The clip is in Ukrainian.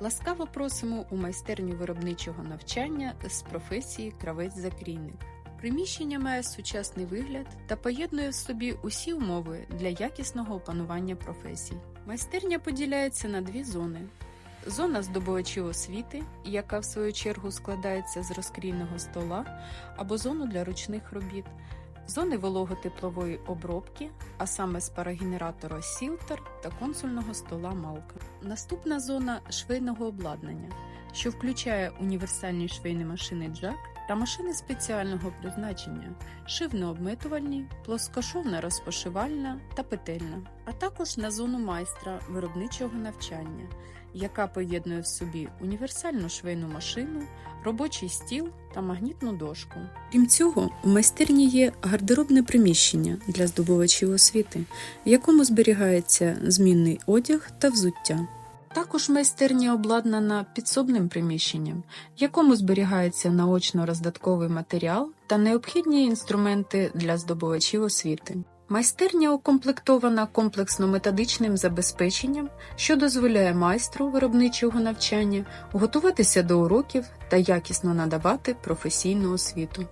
Ласкаво просимо у майстерню виробничого навчання з професії кравець-закрійник. Приміщення має сучасний вигляд та поєднує в собі усі умови для якісного опанування професій. Майстерня поділяється на дві зони: зона здобувачів освіти, яка в свою чергу складається з розкрійного стола, або зону для ручних робіт, зони вологотеплової обробки, а саме з парогенератора Сілтер та консульного стола Малка. Наступна зона швейного обладнання, що включає універсальні швейні машини Джак та машини спеціального призначення, шивно-обмитувальні, плоскошовна розпошивальна та петельна, а також на зону майстра виробничого навчання, яка поєднує в собі універсальну швейну машину, робочий стіл та магнітну дошку. Крім цього, у майстерні є гардеробне приміщення для здобувачів освіти, в якому зберігається змінний одяг та взуття. Також майстерня обладнана підсобним приміщенням, в якому зберігається наочно-роздатковий матеріал та необхідні інструменти для здобувачів освіти. Майстерня укомплектована комплексно-методичним забезпеченням, що дозволяє майстру виробничого навчання готуватися до уроків та якісно надавати професійну освіту.